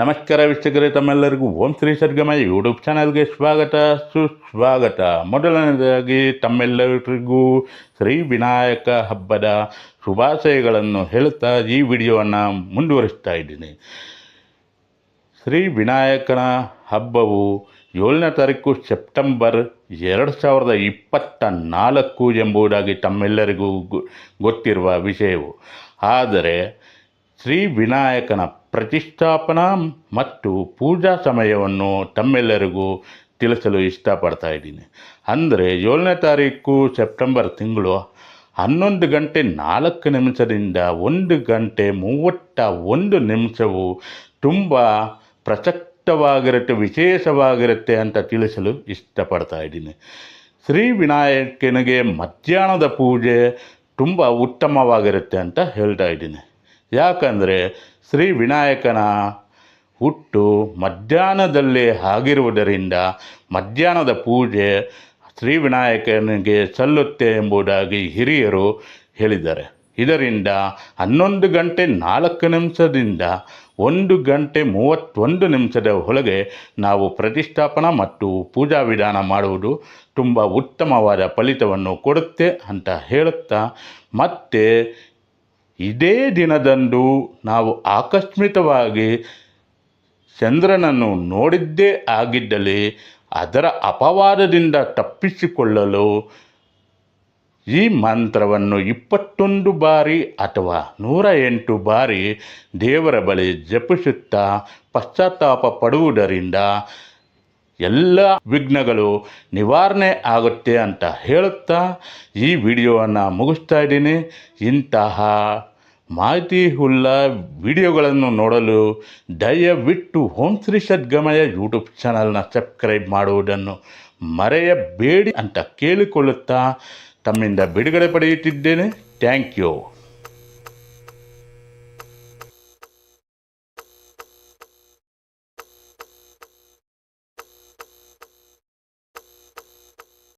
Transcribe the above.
ನಮಸ್ಕಾರ ವೀಕ್ಷಕರೇ, ತಮ್ಮೆಲ್ಲರಿಗೂ ಓಂ ಶ್ರೀ ಸರ್ಗಮ ಯೂಟ್ಯೂಬ್ ಚಾನಲ್ಗೆ ಸ್ವಾಗತ, ಸುಸ್ವಾಗತ. ಮೊದಲನೇದಾಗಿ ತಮ್ಮೆಲ್ಲರಿಗೂ ಶ್ರೀ ವಿನಾಯಕ ಹಬ್ಬದ ಶುಭಾಶಯಗಳನ್ನು ಹೇಳುತ್ತಾ ಈ ವಿಡಿಯೋವನ್ನು ಮುಂದುವರಿಸ್ತಾ ಇದ್ದೀನಿ. ಶ್ರೀ ವಿನಾಯಕನ ಹಬ್ಬವು ಏಳನೇ ತಾರೀಕು ಸೆಪ್ಟೆಂಬರ್ ಎರಡು ಸಾವಿರದ ಇಪ್ಪತ್ತ ನಾಲ್ಕು ಎಂಬುದಾಗಿ ತಮ್ಮೆಲ್ಲರಿಗೂ ಗೊತ್ತಿರುವ ವಿಷಯವು. ಆದರೆ ಶ್ರೀ ವಿನಾಯಕನ ಪ್ರತಿಷ್ಠಾಪನಾ ಮತ್ತು ಪೂಜಾ ಸಮಯವನ್ನು ತಮ್ಮೆಲ್ಲರಿಗೂ ತಿಳಿಸಲು ಇಷ್ಟಪಡ್ತಾ ಇದ್ದೀನಿ. ಅಂದರೆ ಏಳನೇ ತಾರೀಕು ಸೆಪ್ಟೆಂಬರ್ ತಿಂಗಳು ಹನ್ನೊಂದು ಗಂಟೆ ನಾಲ್ಕು ನಿಮಿಷದಿಂದ ಒಂದು ಗಂಟೆ ಮೂವತ್ತ ಒಂದು ನಿಮಿಷವು ತುಂಬ ಪ್ರಸಕ್ತವಾಗಿರುತ್ತೆ, ವಿಶೇಷವಾಗಿರುತ್ತೆ ಅಂತ ತಿಳಿಸಲು ಇಷ್ಟಪಡ್ತಾ ಇದ್ದೀನಿ. ಶ್ರೀ ವಿನಾಯಕನಿಗೆ ಮಧ್ಯಾಹ್ನದ ಪೂಜೆ ತುಂಬ ಉತ್ತಮವಾಗಿರುತ್ತೆ ಅಂತ ಹೇಳ್ತಾ ಇದ್ದೀನಿ. ಯಾಕಂದರೆ ಶ್ರೀ ವಿನಾಯಕನ ಹುಟ್ಟು ಮಧ್ಯಾಹ್ನದಲ್ಲೇ ಆಗಿರುವುದರಿಂದ ಮಧ್ಯಾಹ್ನದ ಪೂಜೆ ಶ್ರೀ ವಿನಾಯಕನಿಗೆ ಸಲ್ಲುತ್ತೆ ಎಂಬುದಾಗಿ ಹಿರಿಯರು ಹೇಳಿದ್ದಾರೆ. ಇದರಿಂದ ಹನ್ನೊಂದು ಗಂಟೆ ನಾಲ್ಕು ನಿಮಿಷದಿಂದ ಒಂದು ಗಂಟೆ ಮೂವತ್ತೊಂದು ನಿಮಿಷದ ಒಳಗೆ ನಾವು ಪ್ರತಿಷ್ಠಾಪನಾ ಮತ್ತು ಪೂಜಾ ವಿಧಾನ ಮಾಡುವುದು ತುಂಬ ಉತ್ತಮವಾದ ಫಲಿತವನ್ನು ಕೊಡುತ್ತೆ ಅಂತ ಹೇಳುತ್ತಾ, ಮತ್ತೆ ಇದೇ ದಿನದಂದು ನಾವು ಆಕಸ್ಮಿಕವಾಗಿ ಚಂದ್ರನನ್ನು ನೋಡಿದ್ದೇ ಆಗಿದ್ದಲ್ಲಿ ಅದರ ಅಪವಾದದಿಂದ ತಪ್ಪಿಸಿಕೊಳ್ಳಲು ಈ ಮಂತ್ರವನ್ನು ಇಪ್ಪತ್ತೊಂದು ಬಾರಿ ಅಥವಾ ನೂರ ಎಂಟು ಬಾರಿ ದೇವರ ಬಳಿ ಜಪಿಸುತ್ತಾ ಪಶ್ಚಾತ್ತಾಪ ಪಡುವುದರಿಂದ ಎಲ್ಲ ವಿಘ್ನಗಳು ನಿವಾರಣೆ ಆಗುತ್ತೆ ಅಂತ ಹೇಳುತ್ತಾ ಈ ವಿಡಿಯೋವನ್ನು ಮುಗಿಸ್ತಾ ಇದ್ದೀನಿ. ಇಂತಹ ಮಾಹಿತಿ ಉಳ್ಳ ವಿಡಿಯೋಗಳನ್ನು ನೋಡಲು ದಯವಿಟ್ಟು ಓಂ ಶ್ರೀ ಸದ್ಗಮಯ ಯೂಟ್ಯೂಬ್ ಚಾನಲ್ನ ಸಬ್ಸ್ಕ್ರೈಬ್ ಮಾಡುವುದನ್ನು ಮರೆಯಬೇಡಿ ಅಂತ ಕೇಳಿಕೊಳ್ಳುತ್ತಾ ತಮ್ಮಿಂದ ಬಿಡುಗಡೆ ಪಡೆಯುತ್ತಿದ್ದೇನೆ. Thank you.